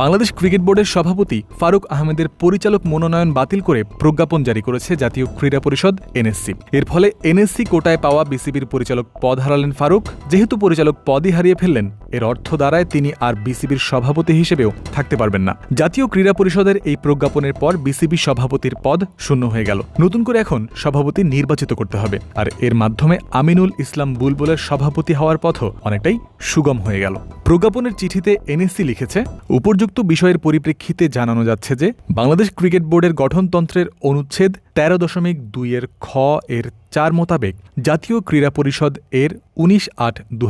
Bangladesh cricket বোর্ডের সভাপতি ফারুক আহমেদের পরিচালক মনোনয়ন বাতিল করে প্রজ্ঞাপন জারি করেছে জাতীয় ক্রীড়া পরিষদ, এনএসসি। এর ফলে এনএসসি কোটায় পাওয়া বিসিবির পরিচালক পদ হারালেন ফারুক। যেহেতু পরিচালক পদই হারিয়ে ফেললেন, এর অর্থ দ্বারায় তিনি আর বিসিবির সভাপতি হিসেবেও থাকতে পারবেন না। জাতীয় ক্রীড়া পরিষদের এই প্রজ্ঞাপনের পর বিসিবি সভাপতির পদ শূন্য হয়ে গেল। নতুন করে এখন সভাপতি নির্বাচিত করতে হবে। আর এর মাধ্যমে আমিনুল ইসলাম বুলবুলের সভাপতি হওয়ার পথও অনেকটাই সুগম হয়ে গেল। প্রজ্ঞাপনের চিঠিতে এনএসসি লিখেছে উপর্যুক্ত বিষয়ের পরিপ্রেক্ষিতে জানানো যাচ্ছে যে, বাংলাদেশ ক্রিকেট বোর্ডের গঠনতন্ত্রের অনুচ্ছেদ তেরো দশমিক দুইয়ের খ এর চার মোতাবেক জাতীয় ক্রীড়া পরিষদ এর উনিশ আট দু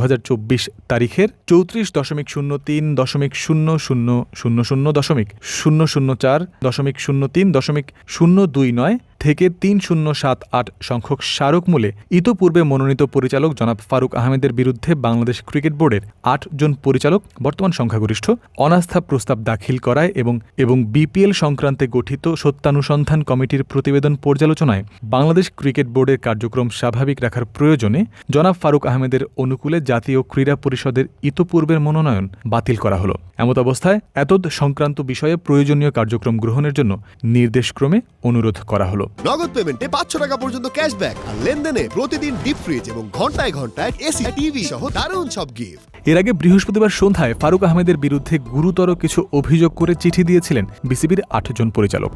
তারিখের চৌত্রিশ দশমিক শূন্য তিন দশমিক শূন্য শূন্য শূন্য শূন্য দশমিক শূন্য শূন্য চার দশমিক শূন্য তিন দশমিক শূন্য দুই নয় থেকে তিন শূন্য সাত আট সংখ্যক স্মারক মূলে ইতোপূর্বে মনোনীত পরিচালক জনাব ফারুক আহমেদের বিরুদ্ধে বাংলাদেশ ক্রিকেট বোর্ডের আটজন পরিচালক বর্তমান সংখ্যাগরিষ্ঠ অনাস্থা প্রস্তাব দাখিল করায় এবং এবং বিপিএল সংক্রান্তে গঠিত সত্যানুসন্ধান কমিটির প্রতিবেদন পর্যালোচনায় বাংলাদেশ ক্রিকেট বোর্ডের কার্যক্রম স্বাভাবিক রাখার প্রয়োজনে জনাব ফারুক আহমেদের অনুকূলে জাতীয় ক্রীড়া পরিষদের ইতোপূর্বের মনোনয়ন বাতিল করা হলো। এমত অবস্থায় এতদ সংক্রান্ত বিষয়ে প্রয়োজনীয় কার্যক্রম গ্রহণের জন্য নির্দেশক্রমে অনুরোধ করা হলো। নগদ পেমেন্টে পাঁচশো টাকা পর্যন্ত ক্যাশব্যাক আর লেনদেনে প্রতিদিন ডিপ ফ্রিজ এবং ঘন্টায় ঘন্টায় এসি টিভি। সহ দারুণ সব গিফট এর আগে বৃহস্পতিবার সন্ধ্যায় ফারুক আহমেদের বিরুদ্ধে গুরুতর কিছু অভিযোগ করে চিঠি দিয়েছিলেন বিসিবির আটজন পরিচালক।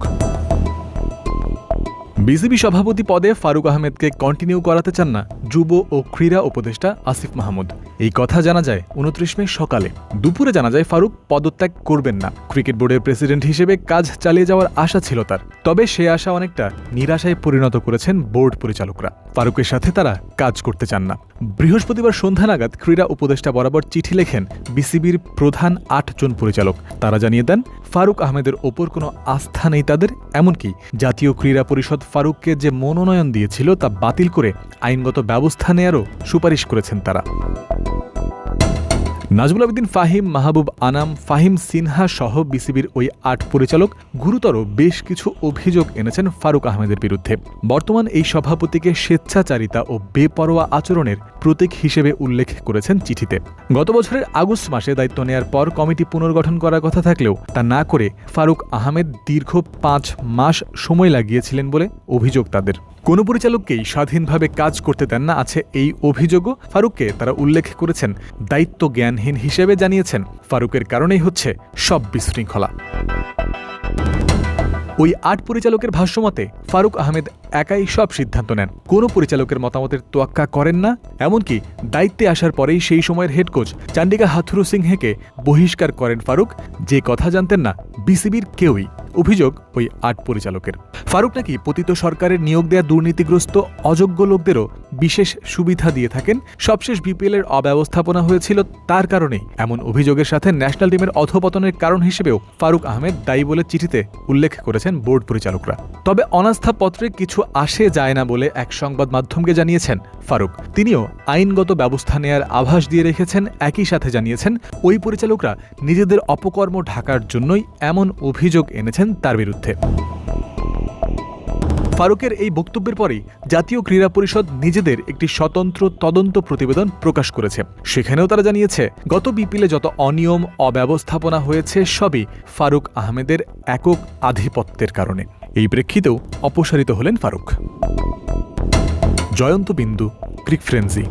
বিসিবি সভাপতি পদে ফারুক আহমেদকে কন্টিনিউ করাতে চান না যুব ও ক্রীড়া উপদেষ্টা আসিফ মাহমুদ। এই কথা জানা যায় উনত্রিশ মে সকালে। দুপুরে জানা যায় ফারুক পদত্যাগ করবেন না। ক্রিকেট বোর্ডের প্রেসিডেন্ট হিসেবে কাজ চালিয়ে যাওয়ার আশা ছিল তার। তবে সে আশা অনেকটা নিরাশায় পরিণত করেছেন বোর্ড পরিচালকরা। ফারুকের সাথে তারা কাজ করতে চান না। বৃহস্পতিবার সন্ধ্যা নাগাদ ক্রীড়া উপদেষ্টা বরাবর চিঠি লেখেন বিসিবির প্রধান আটজন পরিচালক। তারা জানিয়ে দেন, ফারুক আহমেদের ওপর কোনো আস্থা নেই তাদের, এমনকি জাতীয় ক্রীড়া পরিষদ ফারুককে যে মনোনয়ন দিয়েছিল তা বাতিল করে আইনগত ব্যবস্থা নেয়ারও সুপারিশ করেছেন তারা। নাজমুল আবেদিন, ফাহিম মাহবুব আনাম, ফাহিম সিনহা সহ বিসিবির ওই আট পরিচালক গুরুতর বেশ কিছু অভিযোগ এনেছেন ফারুক আহমেদের বিরুদ্ধে। বর্তমান এই সভাপতিকে স্বেচ্ছাচারিতা ও বেপরোয়া আচরণের প্রতীক হিসেবে উল্লেখ করেছেন চিঠিতে। গত বছরের আগস্ট মাসে দায়িত্ব নেয়ার পর কমিটি পুনর্গঠন করার কথা থাকলেও তা না করে ফারুক আহমেদ দীর্ঘ পাঁচ মাস সময় লাগিয়েছিলেন বলে অভিযোগ তাদের। কোনো পরিচালককেই স্বাধীনভাবে কাজ করতে দেন না আছে এই অভিযোগও ফারুককে তারা উল্লেখ করেছেন। দায়িত্ব জ্ঞানহীন হিসেবে জানিয়েছেন। ফারুকের কারণেই হচ্ছে সব বিশৃঙ্খলা। ওই আট পরিচালকের ভাষ্যমতে ফারুক আহমেদ একাই সব সিদ্ধান্ত নেন। কোনো পরিচালকের মতামতের তোয়াক্কা করেন না, এমনকি দায়িত্বে আসার পরেই সেই সময়ের হেড কোচ চান্ডিকা হাথুরু সিংহেকে বহিষ্কার করেন ফারুক। যে কথা জানতেন না, বিসিবির কেউই। অভিযোগ ওই আট পরিচালকের। ফারুক নাকি পতিত সরকারের নিয়োগ দেয়া দুর্নীতিগ্রস্ত, অযোগ্য লোকদেরও বিশেষ সুবিধা দিয়ে থাকেন। সবশেষ বিপিএল এর অব্যবস্থাপনা হয়েছিল তার কারণেই এমন অভিযোগের সাথে ন্যাশনাল টিমের অধপতনের কারণ হিসেবেও ফারুক আহমেদ দায়ী বলে চিঠিতে উল্লেখ করেছেন বোর্ড পরিচালকরা। তবে অনাস্থা পত্রে কিছু আসে যায় না বলে এক সংবাদ মাধ্যমকে জানিয়েছেন ফারুক। তিনিও আইনগত ব্যবস্থা নেয়ার আভাস দিয়ে রেখেছেন, একই সাথে জানিয়েছেন, ওই পরিচালকরা নিজেদের অপকর্ম ঢাকার জন্যই এমন অভিযোগ এনেছেন। তার বিরুদ্ধে। ফারুকের এই বক্তব্যের পরেই জাতীয় ক্রীড়া পরিষদ নিজেদের একটি স্বতন্ত্র তদন্ত প্রতিবেদন প্রকাশ করেছে। সেখানেও তারা জানিয়েছে, গত বিপিলে যত অনিয়ম, অব্যবস্থাপনা হয়েছে, সবই ফারুক আহমেদের একক আধিপত্যের কারণে। এই প্রেক্ষিতেও অপসারিত হলেন ফারুক। জয়ন্ত বিন্দু, ক্রিক ফ্রেন্সি।